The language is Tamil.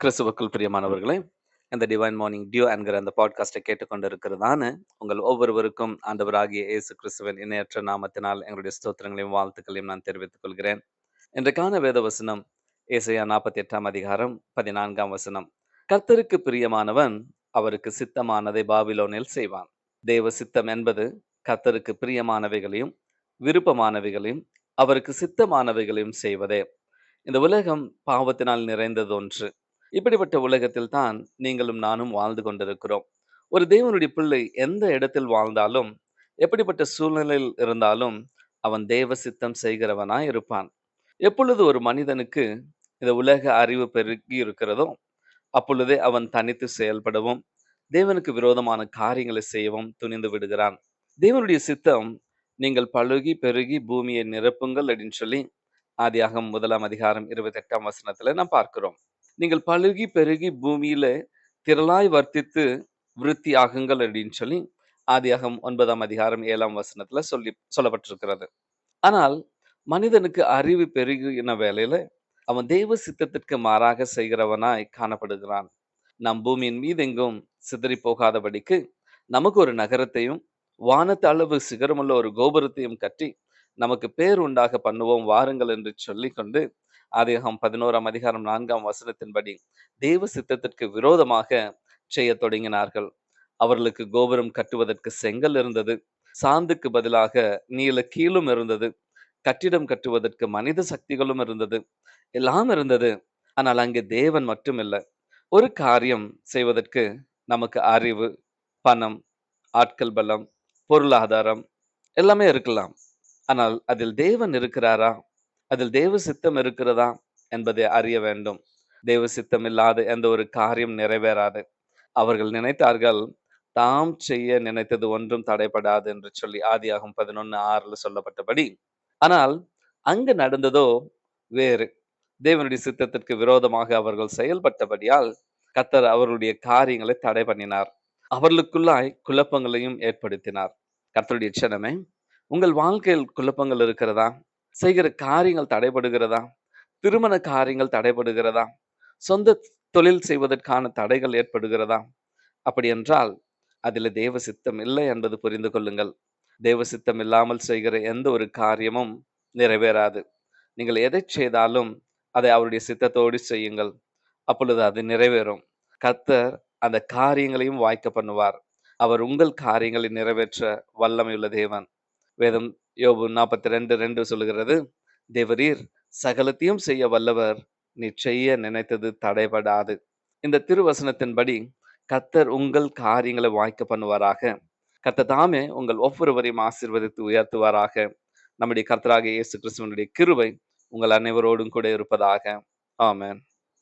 கிறிஸ்துவுக்குள் பிரியமானவர்களே இந்த டிவைன் மார்னிங் டியூ என்கிற அந்த பாட்காஸ்டை கேட்டுக்கொண்டிருக்கிறதான உங்கள் ஒவ்வொருவருக்கும் ஆண்டவராகிய இயேசு கிறிஸ்துவின் இணையற்ற நாமத்தினால் எங்களுடைய ஸ்தோத்திரங்களையும் வாழ்த்துக்களையும் நான் தெரிவித்துக் கொள்கிறேன். இன்றைக்கான வேத வசனம் ஏசையா நாற்பத்தி எட்டாம் அதிகாரம் பதினான்காம் வசனம். கர்த்தருக்கு பிரியமானவன் அவருக்கு சித்தமானதை பாபிலோனில் செய்வான். தேவ சித்தம் என்பது கர்த்தருக்கு பிரியமானவைகளையும் விருப்பமானவைகளையும் அவருக்கு சித்தமானவைகளையும் செய்வதே. இந்த உலகம் பாவத்தினால் நிறைந்தது ஒன்று இப்படிப்பட்ட உலகத்தில் தான் நீங்களும் நானும் வாழ்ந்து கொண்டிருக்கிறோம். ஒரு தேவனுடைய பிள்ளை எந்த இடத்தில் வாழ்ந்தாலும் எப்படிப்பட்ட சூழ்நிலையில் இருந்தாலும் அவன் தேவ சித்தம் செய்கிறவனாய் இருப்பான். எப்பொழுது ஒரு மனிதனுக்கு இந்த உலக அறிவு பெருகி இருக்கிறதோ அப்பொழுதே அவன் தனித்து செயல்படவும் தேவனுக்கு விரோதமான காரியங்களை செய்யவும் துணிந்து விடுகிறான். தேவனுடைய சித்தம் நீங்கள் பழுகி பெருகி பூமியை நிரப்புங்கள் அப்படின்னு சொல்லி ஆதியாகம் முதலாம் அதிகாரம் இருபத்தி எட்டாம் வசனத்துல நாம் பார்க்கிறோம். நீங்கள் பழுகி பெருகி பூமியில திரளாய் வர்த்தித்து விருத்தி ஆகுங்கள் அப்படின்னு சொல்லி ஆதியாகம் ஒன்பதாம் அதிகாரம் ஏழாம் வசனத்துல சொல்லி சொல்லப்பட்டிருக்கிறது. ஆனால் மனிதனுக்கு அறிவு பெருகின வேலையில அவன் தெய்வ சித்தத்திற்கு மாறாக செய்கிறவனாய் காணப்படுகிறான். நம் பூமியின் மீது எங்கும் சிதறி போகாதபடிக்கு நமக்கு ஒரு நகரத்தையும் வானத்து அளவு சிகரமுள்ள ஒரு கோபுரத்தையும் கட்டி நமக்கு பேர் உண்டாக பண்ணுவோம் வாருங்கள் என்று சொல்லிக்கொண்டு அதிகம் பதினோராம் அதிகாரம் நான்காம் வசனத்தின்படி தேவ சித்தத்திற்கு விரோதமாக செய்ய தொடங்கினார்கள். அவர்களுக்கு கோபுரம் கட்டுவதற்கு செங்கல் இருந்தது. சாந்துக்கு பதிலாக நீல கீழும் இருந்தது. கட்டிடம் கட்டுவதற்கு மனித சக்திகளும் இருந்தது. எல்லாம் இருந்தது. ஆனால் அங்கே தேவன் மட்டும் இல்லை ஒரு காரியம் செய்வதற்கு நமக்கு அறிவு பணம் ஆட்கள் பலம் பொருளாதாரம் எல்லாமே இருக்கலாம். ஆனால் அதில் தேவன் இருக்கிறாரா? அதில் தேவ சித்தம் இருக்கிறதா என்பதை அறிய வேண்டும். தேவ சித்தம் இல்லாத எந்த ஒரு காரியம் நிறைவேறாது. அவர்கள் நினைத்தார்கள் தாம் செய்ய நினைத்தது ஒன்றும் தடைப்படாது என்று சொல்லி ஆதியாகும் பதினொன்னு ஆறுல சொல்லப்பட்டபடி. ஆனால் அங்கு நடந்ததோ வேறு. தேவனுடைய சித்தத்திற்கு விரோதமாக அவர்கள் செயல்பட்டபடியால் கத்தர் அவர்களுடைய காரியங்களை தடை பண்ணினார். அவர்களுக்குள்ளாய் குழப்பங்களையும் ஏற்படுத்தினார். கர்த்தருடைய சனமே உங்கள் வாழ்க்கையில் குழப்பங்கள் இருக்கிறதா? செய்கிற காரியங்கள் தடைபடுகிறதா? திருமண காரியங்கள் தடைபடுகிறதா? சொந்த தொழில் செய்வதற்கான தடைகள் ஏற்படுகிறதா? அப்படி என்றால் அதில் தேவ சித்தம் இல்லை என்பது புரிந்து கொள்ளுங்கள். தேவ சித்தம் இல்லாமல் செய்கிற எந்த ஒரு காரியமும் நிறைவேறாது. நீங்கள் எதை செய்தாலும் அதை அவருடைய சித்தத்தோடு செய்யுங்கள். அப்பொழுது அது நிறைவேறும். கத்தர் அந்த காரியங்களையும் வாய்க்க பண்ணுவார். அவர் உங்கள் காரியங்களை நிறைவேற்ற வல்லமையுள்ள தேவன். வேதம் யோபு நாற்பத்தி ரெண்டு ரெண்டு சொல்லுகிறது தேவரீர் சகலத்தையும் செய்ய வல்லவர். நீ செய்ய நினைத்தது தடைபடாது. இந்த திருவசனத்தின்படி கத்தர் உங்கள் காரியங்களை வாய்க்க பண்ணுவாராக. கத்த தாமே உங்கள் ஒவ்வொருவரையும் ஆசிர்வதித்து உயர்த்துவாராக. நம்முடைய கர்த்தராக இயேசு கிறிஸ்துவனுடைய கிருவை உங்கள் அனைவரோடும் கூட இருப்பதாக. ஆமேன்.